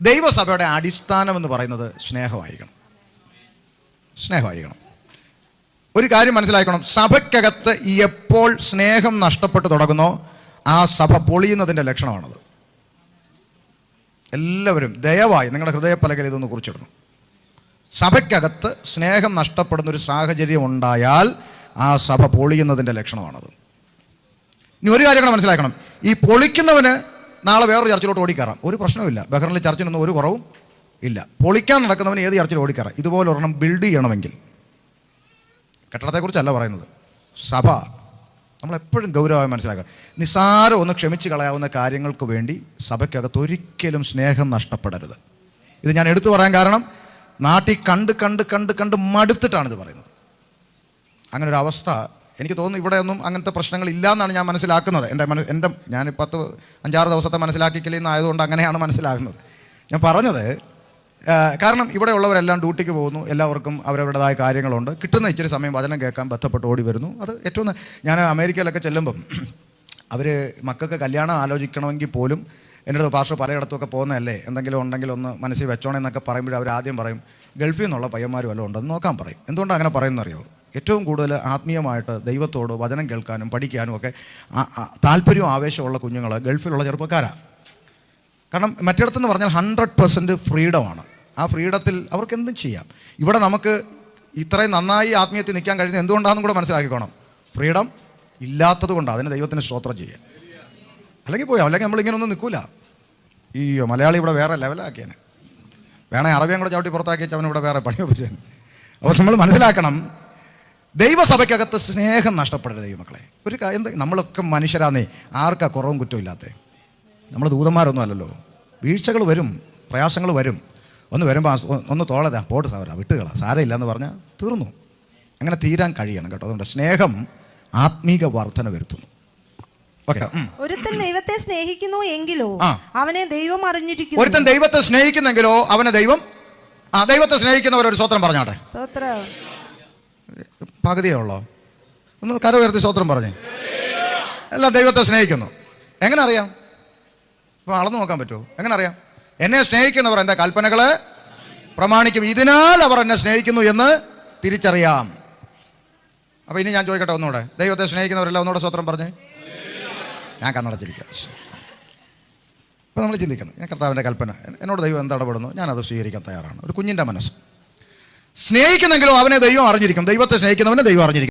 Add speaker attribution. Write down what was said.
Speaker 1: ദൈവസഭയുടെ അടിസ്ഥാനം എന്ന് പറയുന്നത് സ്നേഹമായിരിക്കണം. സ്നേഹമായിരിക്കണം. ഒരു കാര്യം മനസ്സിലാക്കണം. സഭയ്ക്കകത്ത് എപ്പോൾ സ്നേഹം നഷ്ടപ്പെട്ടു തുടങ്ങുന്നോ ആ സഭ പൊളിയുന്നതിന്റെ ലക്ഷണമാണത്. എല്ലാവരും ദയവായി നിങ്ങളുടെ ഹൃദയപ്പലകയിൽ ഇതൊന്ന് കുറിച്ചിടണം. സഭയ്ക്കകത്ത് സ്നേഹം നഷ്ടപ്പെടുന്ന ഒരു സാഹചര്യം ഉണ്ടായാൽ ആ സഭ പൊളിയുന്നതിന്റെ ലക്ഷണമാണത്. ഇനി ഒരു കാര്യം കൂടെ മനസ്സിലാക്കണം. ഈ പൊളിക്കുന്നവന് നാളെ വേറൊരു ചർച്ചിലോട്ട് ഓടിക്കയറാം. ഒരു പ്രശ്നമില്ല ബഹ്റിനിലെ ചർച്ചിനൊന്നും ഒരു കുറവും ഇല്ല. പൊളിക്കാൻ നടക്കുന്നവന് ഏത് ചർച്ചിൽ ഓടിക്കയറാം. ഇതുപോലെ ഒരെണ്ണം ബിൽഡ് ചെയ്യണമെങ്കിൽ. കെട്ടിടത്തെക്കുറിച്ചല്ല പറയുന്നത്. സഭ. നമ്മളെപ്പോഴും ഗൗരവമായി മനസ്സിലാക്കണം. നിസ്സാരം ഒന്ന് ക്ഷമിച്ച് കളയാവുന്ന കാര്യങ്ങൾക്ക് വേണ്ടി സഭയ്ക്കകത്ത് ഒരിക്കലും സ്നേഹം നഷ്ടപ്പെടരുത്. ഇത് ഞാൻ എടുത്തു പറയാൻ കാരണം നാട്ടിൽ കണ്ട് കണ്ട് കണ്ട് കണ്ട് ഇത് പറയുന്നത്. അങ്ങനെ ഒരു അവസ്ഥ എനിക്ക് തോന്നുന്നു ഇവിടെ ഒന്നും അങ്ങനത്തെ പ്രശ്നങ്ങൾ ഇല്ല എന്നാണ് ഞാൻ മനസ്സിലാക്കുന്നത്. എന്റെ മന എന്റെ ഞാൻ പത്ത് അഞ്ചാറ് ദിവസത്തെ മനസ്സിലാക്കിക്കലിൽ നിന്നായതുകൊണ്ട് അങ്ങനെയാണ് മനസ്സിലാകുന്നത്. ഞാൻ പറഞ്ഞത് കാരണം ഇവിടെ ഉള്ളവരെല്ലാം ഡ്യൂട്ടിക്ക് പോകുന്നു. എല്ലാവർക്കും അവരവരുടേതായ കാര്യങ്ങളുണ്ട്. കിട്ടുന്ന ഇച്ചിരി സമയം വചനം കേൾക്കാൻ ബന്ധപ്പെട്ട് ഓടി വരുന്നു. അത് ഏറ്റവും ഞാൻ അമേരിക്കയിലൊക്കെ ചെല്ലുമ്പം അവർ മക്കൾക്ക് കല്യാണം ആലോചിക്കണമെങ്കിൽ പോലും എന്റെ അടുത്ത് പാർശ്വ പലയിടത്തുമൊക്കെ പോകുന്നതല്ലേ? എന്തെങ്കിലും ഉണ്ടെങ്കിൽ ഒന്ന് മനസ്സിൽ വെച്ചോണെന്നൊക്കെ പറയുമ്പോൾ അവർ ആദ്യം പറയും ഗൾഫിൽ നിന്നുള്ള പയ്യന്മാരും വല്ലതും ഉണ്ടെന്ന് നോക്കാൻ പറയും. എന്തുകൊണ്ടാണ് അങ്ങനെ പറയുന്നറിയോ? ഏറ്റവും കൂടുതൽ ആത്മീയമായിട്ട് ദൈവത്തോട് വചനം കേൾക്കാനും പഠിക്കാനും ഒക്കെ താല്പര്യവും ആവേശമുള്ള കുഞ്ഞുങ്ങൾ ഗൾഫിലുള്ള ചെറുപ്പക്കാരാണ് കാരണം മറ്റിടത്തെന്ന് പറഞ്ഞാൽ ഹൺഡ്രഡ് പെർസെന്റ് ഫ്രീഡമാണ് ആ ഫ്രീഡത്തിൽ അവർക്ക് എന്തും ചെയ്യാം. ഇവിടെ നമുക്ക് ഇത്രയും നന്നായി ആത്മീയത്തിൽ നിൽക്കാൻ കഴിയുന്നത് എന്തുകൊണ്ടാണെന്നും കൂടെ മനസ്സിലാക്കിക്കോണം. ഫ്രീഡം ഇല്ലാത്തത് കൊണ്ടാണ് അതിന് ദൈവത്തിന് സ്തോത്രം ചെയ്യാം അല്ലെങ്കിൽ പോയോ അല്ലെങ്കിൽ നമ്മളിങ്ങനെ ഒന്നും നിൽക്കൂല. ഈ മലയാളി ഇവിടെ വേറെ ലെവലാക്കിയാണ് വേണേ അറബിയും കൂടെ ചവിട്ടി പുറത്താക്കി വെച്ച് അവൻ ഇവിടെ വേറെ പണി ഒപ്പിച്ചേന്. അപ്പോൾ നമ്മൾ മനസ്സിലാക്കണം ദൈവസഭയ്ക്കകത്ത് സ്നേഹം നഷ്ടപ്പെടരുത് ദൈവമക്കളെ. ഒരു കാര്യം എന്താ നമ്മളൊക്കെ മനുഷ്യരാന്നേ ആർക്കാ കുറവും കുറ്റവും ഇല്ലാത്തേ? നമ്മൾ ദൂതന്മാരൊന്നും അല്ലല്ലോ. വീഴ്ചകൾ വരും പ്രയാസങ്ങൾ വരും. ഒന്ന് വരുമ്പോൾ ഒന്ന് തോളതാ പോട്ട് സാറാ വിട്ടുകള. സാരമില്ല എന്ന് പറഞ്ഞാൽ തീർന്നു. അങ്ങനെ തീരാൻ കഴിയണം കേട്ടോ. അതുകൊണ്ട് സ്നേഹം ആത്മീക വർധന വരുത്തുന്നു.
Speaker 2: ഒരുത്തൻ ദൈവത്തെ സ്നേഹിക്കുന്നു എങ്കിലോ അവനെ ദൈവം അറിഞ്ഞിരിക്കുന്നു.
Speaker 1: ഒരുത്തൻ ദൈവത്തെ സ്നേഹിക്കുന്നെങ്കിലോ അവനെ ദൈവം ആ ദൈവത്തെ സ്നേഹിക്കുന്നവരൊരു സ്വത്രം പറഞ്ഞാട്ടെ. പകുതിയേ ഉള്ളോ ഒന്ന് കര ഉയർത്തി സ്വത്രം പറഞ്ഞേ. എല്ലാം ദൈവത്തെ സ്നേഹിക്കുന്നു. എങ്ങനെ അറിയാം ഇപ്പം അളന്നു നോക്കാൻ പറ്റുമോ? എങ്ങനെ അറിയാം എന്നെ സ്നേഹിക്കുന്നവർ എന്റെ കൽപ്പനകളെ പ്രമാണിക്കും. ഇതിനാൽ അവർ എന്നെ സ്നേഹിക്കുന്നു എന്ന് തിരിച്ചറിയാം. അപ്പോൾ ഇനി ഞാൻ ചോദിക്കട്ടെ ഒന്നുകൂടെ? ദൈവത്തെ സ്നേഹിക്കുന്നവരെല്ലാം ഒന്നുകൂടെ സ്വത്രം പറഞ്ഞേ. ഞാൻ കണ്ണടച്ചിരിക്കാം. അപ്പോൾ നമ്മൾ ചിന്തിക്കണം. ഞാൻ കർത്താവിന്റെ കൽപ്പന. എന്നോട് ദൈവം എന്ത് ഇടപെടുന്നു? ഞാനത് സ്വീകരിക്കാൻ തയ്യാറാണ്. ഒരു കുഞ്ഞിന്റെ മനസ്സ്. സ്നേഹിക്കുന്നെങ്കിലും അവനെ ദൈവം അറിഞ്ഞിരിക്കും. ദൈവത്തെ സ്നേഹിക്കുന്നവനെ ദൈവം അറിഞ്ഞിരിക്കും.